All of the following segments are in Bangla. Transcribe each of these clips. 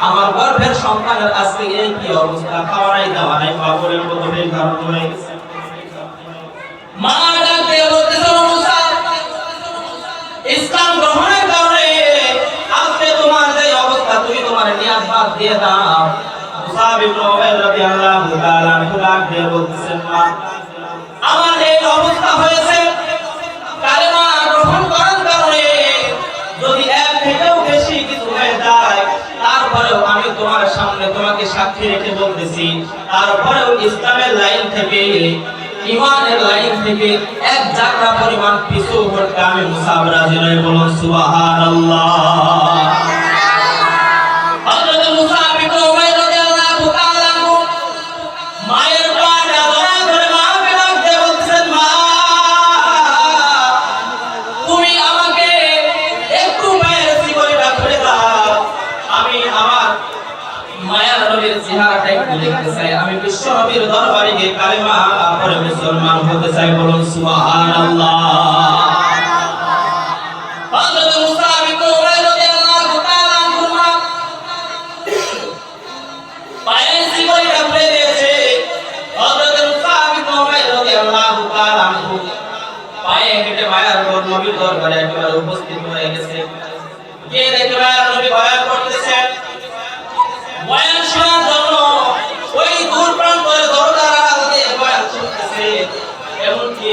আমার গর্ভের সন্তানের আজকে এই কি অবস্থা? খাওয়া নাই পাগলের মতো ইসলাম গ্রহণের কারণে আজকে তোমার যে অবস্থা, তুমি তোমার নিয়াজ দিয়ে দাও। আমার এই অবস্থা হয়েছে সামনে তোমাকে সাক্ষী রেখে বলতেছি, তারপরেও ইসলামের লাইন থেকে ইমানের লাইন থেকে এক জাগরা পরিমাণ পিছু হটতে আমি মুসাফরা রাজি নই বলুন সুবাহ হযরত চাই আমি বিশ্ব নবীর দরবারে গিয়ে কালেমা পড়ে মুসলমান হতে চাই। বলুন, সুবহানাল্লাহ। হযরত মুসা ইবনে উমাইর রাদিয়াল্লাহু তাআলা আনহু পায়ের জীবনটা খুলে দিয়েছে। হযরত মুসা ইবনে উমাইর রাদিয়াল্লাহু তাআলা পায়ে হেঁটে মায়ার উপর নবীর দরবারে একেবারে উপস্থিত হয়ে গেছে। গিয়ে দেখে মায়ার নবী বয়ান করতেছেন। বয়ান শোনার জন্য ওই দূর প্রান্তরে দরজার আড়াল দিয়ে বয়ান শুনতেছে এমনকি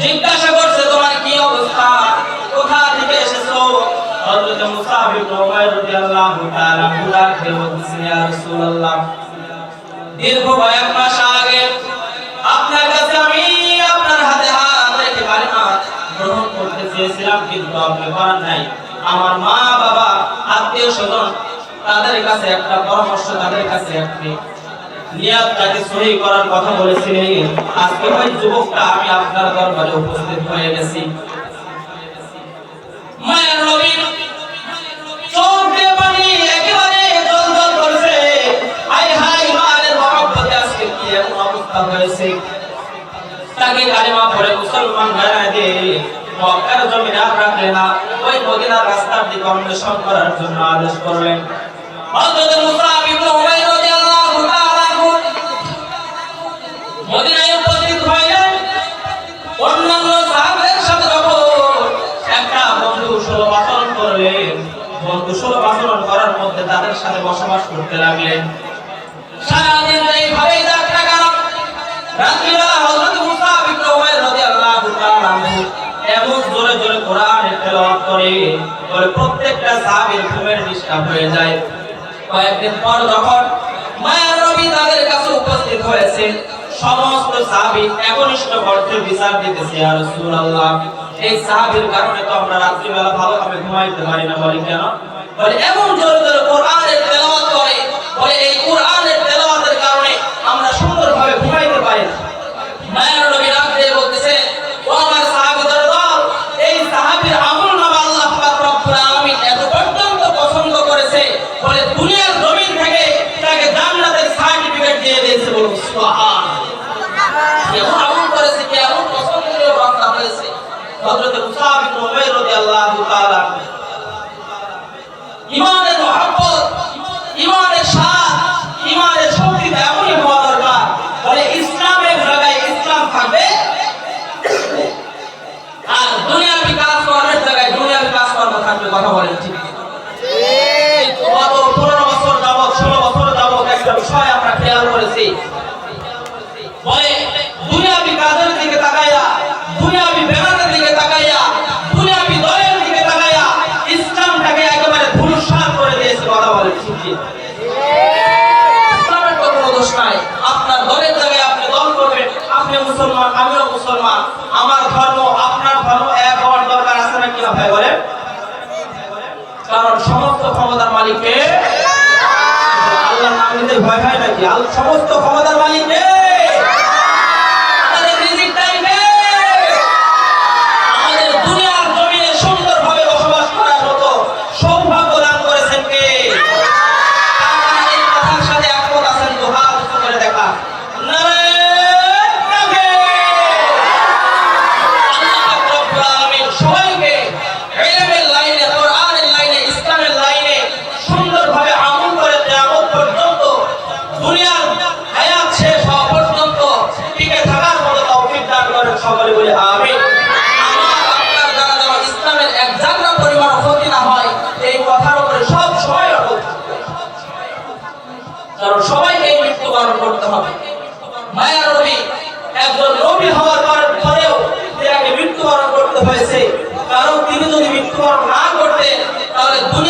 জিজ্ঞাসা করছে তোমার কি অবস্থা কোথা থেকে এসেছ আপনার কাছে আমার মা, বাবা, আত্মীয় স্বজন তাদের কাছে একটা পরামর্শ, তাদের কাছে একটি সহি করার কথা বলেছিলেন। আজকে ওই যুবকটা আমি আপনার দরবারে উপস্থিত হয়ে গেছি। মায়ের নবী মুসলমান মক্কার জমিনে আর রাখলে না, ওই মদিনার রাস্তার দিকে অন্বেষণ করার জন্য আদেশ করলেন। মধ্যে তাদের সাথে বসবাস করতে লাগলেন। সারাদিন এইভাবেই যাত্রা রাত্রিবেলা মুসা উমাইর রাদিয়াল্লাহু তাআলা এমন জোরে জোরে কোরআনের তেলাওয়াত করে, বলে প্রত্যেকটা সাহাবীর ঘুমের হয়ে যায়। কয়েকদিন পর যখন মায়ার তাদের কাছে উপস্থিত হয়েছে, সমস্ত সাহাবী একনিষ্ঠ বিচার দিতেছে, ইয়া রাসূলুল্লাহ, এই সাহাবীর কারণে তো আমরা রাত্রিবেলা ভালোভাবে ঘুমাইতে পারি না। বলি কেন? বলে, এমন জোরে জোরে কোরআনের তেলাওয়াত করে। বলে, এই কোরআনের তেলাওয়াতের কারণে আমরা সুন্দরভাবে ঘুমাইতে পারি না। মায়ার নবী দিয়ে বলতেছে, ও আমার সাহাবীদের দল এই সাহাবীর আমল নামা আল্লাহ পাক রব্বুল আলামিন এত পর্যন্ত পছন্দ করেছে। বলে, দুনিয়ার জমিন থেকে তাকে জান্নাতের সার্টিফিকেট দিয়ে দিয়েছে বলুন সুবহান কেমন আমল করেছে কেমন পছন্দনীয় বান্দা হয়েছে। হযরত মুসা ইবনে উমাইর রাদিয়াল্লাহু তাআলা থাকবে আর দুনিয়ার বিকাশ করার জায়গায় দুনিয়ার বিকাশ করার আপনি কথা বলেন, ঠিক গত পনেরো বছর যাবৎ, ষোলো বছর যাবৎ একটা বিষয় আমরা খেয়াল করেছি। কারণ সমস্ত ক্ষমতার মালিকের আল্লাহ। নাম নিতে ভয় হয় নাকি? সমস্ত ক্ষমতার মালিকের হয়েছে। কারণ তিনি যদি মৃত্যুবরণ না করতেন তাহলে দুনিয়ার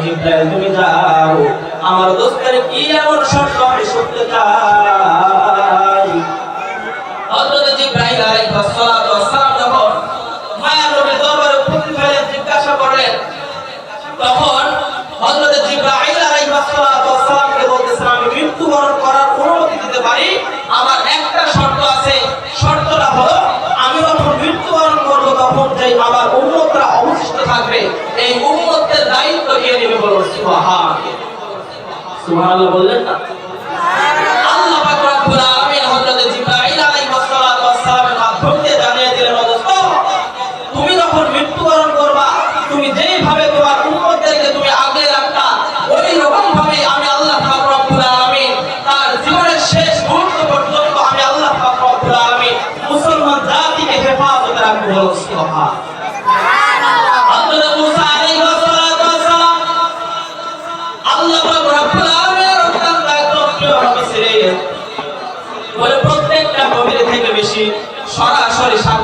"ও তুমি যাও আমার দোস্তের কি এমন শর্ত আমি শুনতে চাই? হযরত জিবরাইল আলাইহিস সালাতু ওয়াস সালাম যখন মায়ার নবীর দরবারে উপস্থিত হলেন জিজ্ঞাসা করলেন, তখন হযরত জিবরাইল আলাইহিস সালাতু ওয়াস সালামকে বলতেছেন, আমি মৃত্যুবরণ করার অনুমতি দিতে পারি, আমার একটা শর্ত আছে। শর্তটা হলো, আমি যখন মৃত্যুবরণ করব তখন যে আমার উম্মতরা অবশিষ্ট থাকবে, এই উম্মতের দায়িত্ব কে নেবে বলো? সুবহান সুবহানাল্লাহ বললেন না?